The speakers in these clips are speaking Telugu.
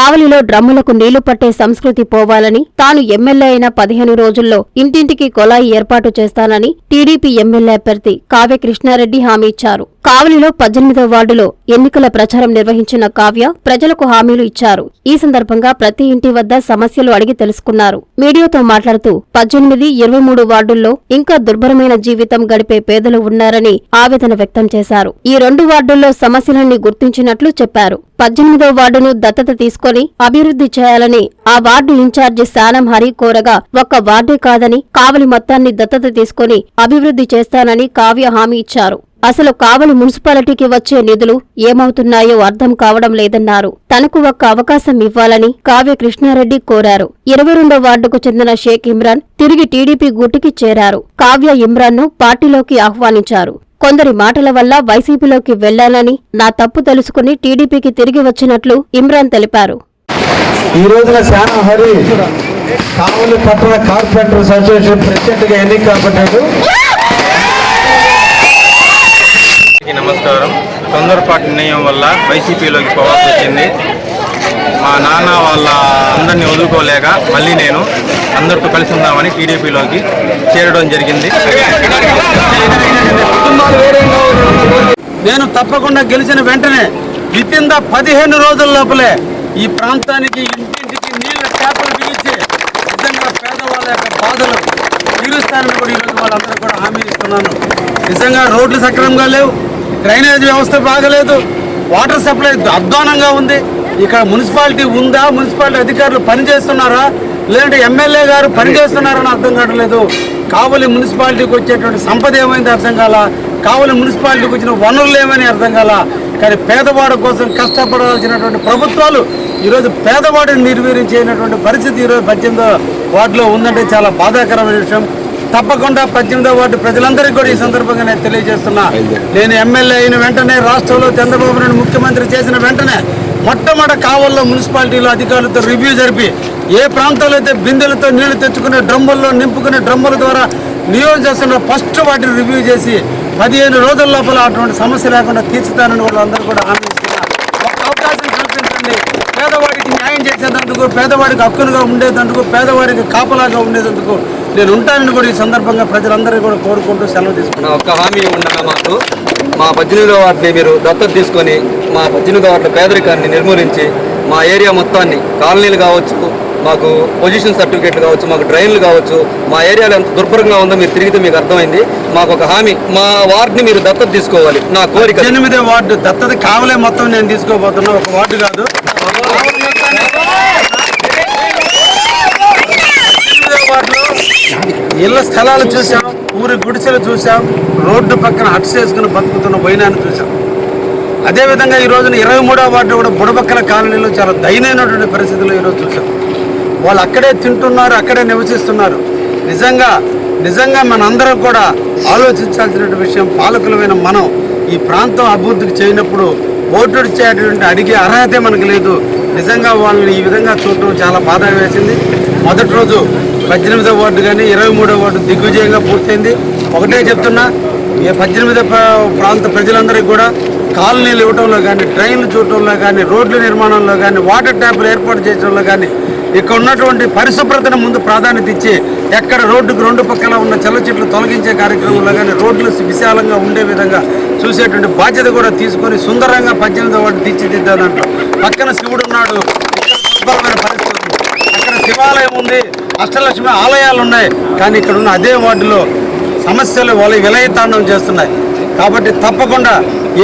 కావలిలో డ్రమ్ములకు నీళ్ళు పట్టే సంస్కృతి పోవాలని తాను ఎమ్మెల్యే అయిన పదిహేను రోజుల్లో ఇంటింటికి కొలాయి ఏర్పాటు చేస్తానని టీడీపీ ఎమ్మెల్యే అభ్యర్థి కావ్య కృష్ణారెడ్డి హామీ ఇచ్చారు. కావలిలో పద్దెనిమిదో వార్డులో ఎన్నికల ప్రచారం నిర్వహించిన కావ్య ప్రజలకు హామీలు ఇచ్చారు. ఈ సందర్భంగా ప్రతి ఇంటి వద్ద సమస్యలు అడిగి తెలుసుకున్నారు. మీడియాతో మాట్లాడుతూ పద్దెనిమిది ఇరవై మూడు వార్డుల్లో ఇంకా దుర్భరమైన జీవితం గడిపే పేదలు ఉన్నారని ఆవేదన వ్యక్తం చేశారు. ఈ రెండు వార్డుల్లో సమస్యలన్నీ గుర్తించినట్లు చెప్పారు. పద్దెనిమిదో వార్డును దత్తత తీసుకొని అభివృద్ధి చేయాలని ఆ వార్డు ఇన్ఛార్జి శానం హరి కోరగా ఒక్క వార్డే కాదని కావలి మొత్తాన్ని దత్తత తీసుకొని అభివృద్ధి చేస్తానని కావ్య హామీ ఇచ్చారు. అసలు కావలి మున్సిపాలిటీకి వచ్చే నిధులు ఏమవుతున్నాయో అర్థం కావడం లేదన్నారు. తనకు ఒక్క అవకాశం ఇవ్వాలని కావ్య కృష్ణారెడ్డి కోరారు. ఇరవై రెండో వార్డుకు చెందిన షేక్ ఇమ్రాన్ తిరిగి టీడీపీ గూటికి చేరారు. కావ్య ఇమ్రాన్ను పార్టీలోకి ఆహ్వానించారు. కొందరి మాటల వల్ల వైసీపీలోకి వెళ్ళానని నా తప్పు తెలుసుకుని టీడీపీకి తిరిగి వచ్చినట్లు ఇమ్రాన్ తెలిపారు. ఈ రోజున శానా హరి కావలి పట్టణ కార్పొరేటర్ అసోసియేషన్ ప్రెసిడెంట్గా ఎన్నిక కాబట్టాడు. నమస్కారం. తొందరపాటు నిర్ణయం వల్ల వైసీపీలోకి పోవాల్సి వచ్చింది. మా నాన్న వాళ్ళ అందరినీ వదులుకోలేక మళ్ళీ నేను అందరితో కలిసి ఉందామని టీడీపీలోకి చేరడం జరిగింది. నేను తప్పకుండా గెలిచిన వెంటనే విత్ ద పదిహేను రోజుల లోపలే ఈ ప్రాంతానికి ఇంటింటికి నీళ్ళ ట్యాపులు బిగించి నిజంగా పేదవాళ్ళ యొక్క బాధలు తీరుస్తానని కూడా ఈరోజు వాళ్ళందరూ కూడా హామీ ఇస్తున్నాను. నిజంగా రోడ్లు సక్రమంగా లేవు. డ్రైనేజ్ వ్యవస్థ బాగలేదు వాటర్ సప్లై అధ్వానంగా ఉంది. ఇక్కడ మున్సిపాలిటీ ఉందా? మున్సిపాలిటీ అధికారులు పనిచేస్తున్నారా? లేదంటే ఎమ్మెల్యే గారు పనిచేస్తున్నారని అర్థం కావట్లేదు. కావలి మున్సిపాలిటీకి వచ్చేటువంటి సంపద ఏమైంది అర్థం కాల? కావలి మున్సిపాలిటీకి వచ్చిన వనరులు ఏమని అర్థం కాల? కానీ పేదవాడి కోసం కష్టపడాల్సినటువంటి ప్రభుత్వాలు ఈరోజు పేదవాడిని నిర్వీర్యం చేయనటువంటి పరిస్థితి ఈరోజు పద్దెనిమిదో వార్డులో ఉందంటే చాలా బాధాకరమైన విషయం. తప్పకుండా పద్దెనిమిదో వార్డు ప్రజలందరికీ కూడా ఈ సందర్భంగా నేను తెలియజేస్తున్నా. నేను ఎమ్మెల్యే అయిన వెంటనే రాష్ట్రంలో చంద్రబాబు నాయుడు ముఖ్యమంత్రి చేసిన వెంటనే మొట్టమొదటి కావల్లో మున్సిపాలిటీలో అధికారులతో రివ్యూ జరిపి ఏ ప్రాంతాల్లో అయితే బిందెలతో నీళ్ళు తెచ్చుకునే డ్రమ్ముల్లో నింపుకునే డ్రమ్ముల ద్వారా నియోజకవర్గంలో ఫస్ట్ వాటిని రివ్యూ చేసి పదిహేను రోజుల లోపల అటువంటి సమస్య లేకుండా తీర్చుతానని వాళ్ళందరూ కూడా హామీ ఇస్తున్నారు అవకాశం కల్పించండి. పేదవాడికి న్యాయం చేసేటందుకు పేదవాడికి హక్కునుగా ఉండేటందుకు పేదవాడికి కాపలాగా ఉండేటందుకు నేను ఉంటానని కూడా ఈ సందర్భంగా ప్రజలందరూ కూడా కోరుకుంటూ సెలవు తీసుకున్నాను. ఒక్క హామీ ఉండగా మాకు మా పద్దెనిమిదో వాటిని మీరు దత్తత తీసుకొని మా పద్దెనిమిదో వాటిల పేదరికాన్ని నిర్మూలించి మా ఏరియా మొత్తాన్ని కాలనీలు కావచ్చు మాకు పొజిషన్ సర్టిఫికేట్లు కావచ్చు మాకు డ్రైన్లు కావచ్చు మా ఏరియాలో ఎంత దుర్భరంగా ఉందో మీరు తిరిగితే మీకు అర్థమైంది. మాకు ఒక హామీ మా వార్డుని మీరు దత్తత తీసుకోవాలి. నా కోరిక ఎనిమిదే వార్డు దత్తత కావలే మొత్తం నేను తీసుకోబోతున్నా ఒక వార్డు కాదు ఎనిమిదో వార్డులో ఇళ్ళ స్థలాలు చూసాం ఊరి గుడిసెలు చూసాం రోడ్డు పక్కన హట్ చేసుకుని బతుకుతున్న బోయినాన్ని చూసాం అదేవిధంగా ఈ రోజున ఇరవై మూడో వార్డు కూడా బుడబక్కల కాలనీలో చాలా దయనైనటువంటి పరిస్థితులు ఈరోజు చూసాం వాళ్ళు అక్కడే తింటున్నారు అక్కడే నివసిస్తున్నారు. నిజంగా నిజంగా మనందరం కూడా ఆలోచించాల్సిన విషయం పాలకులమైన మనం ఈ ప్రాంతం అభివృద్ధికి చేయనప్పుడు ఓటు చేయటువంటి అడిగే అర్హతే మనకు లేదు. నిజంగా వాళ్ళని ఈ విధంగా చూడటం చాలా బాధ వేసింది. మొదటి రోజు పద్దెనిమిదో వార్డు కానీ ఇరవై మూడో వార్డు దిగ్విజయంగా పూర్తయింది. ఒకటే చెప్తున్నా ఈ పద్దెనిమిదో ప్రా- ప్రాంత ప్రజలందరికీ కూడా కాలనీలు ఇవ్వడంలో కానీ ట్రైన్లు చూడటంలో కానీ రోడ్ల నిర్మాణంలో కానీ వాటర్ ట్యాప్లు ఏర్పాటు చేయడంలో కానీ ఇక్కడ ఉన్నటువంటి పరిశుభ్రతను ముందు ప్రాధాన్యత ఇచ్చి ఎక్కడ రోడ్డుకు రెండు పక్కల ఉన్న చెల్ల చెట్లు తొలగించే కార్యక్రమంలో కానీ రోడ్లు విశాలంగా ఉండే విధంగా చూసేటువంటి బాధ్యత కూడా తీసుకొని సుందరంగా పద్దెనిమిదో వాటి తీర్చిదిద్దానంట పక్కన శివుడు ఉన్నాడు. పరిస్థితి అక్కడ శివాలయం ఉంది. అష్టలక్ష్మి ఆలయాలు ఉన్నాయి కానీ ఇక్కడ ఉన్న అదే వార్డులో సమస్యలు వాళ్ళ విలయతాండం చేస్తున్నాయి. కాబట్టి తప్పకుండా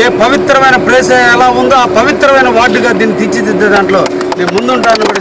ఏ పవిత్రమైన ప్లేస్ ఎలా ఉందో ఆ పవిత్రమైన వార్డుగా దీన్ని తీర్చిదిద్దే దాంట్లో నేను ముందుంటాను కూడా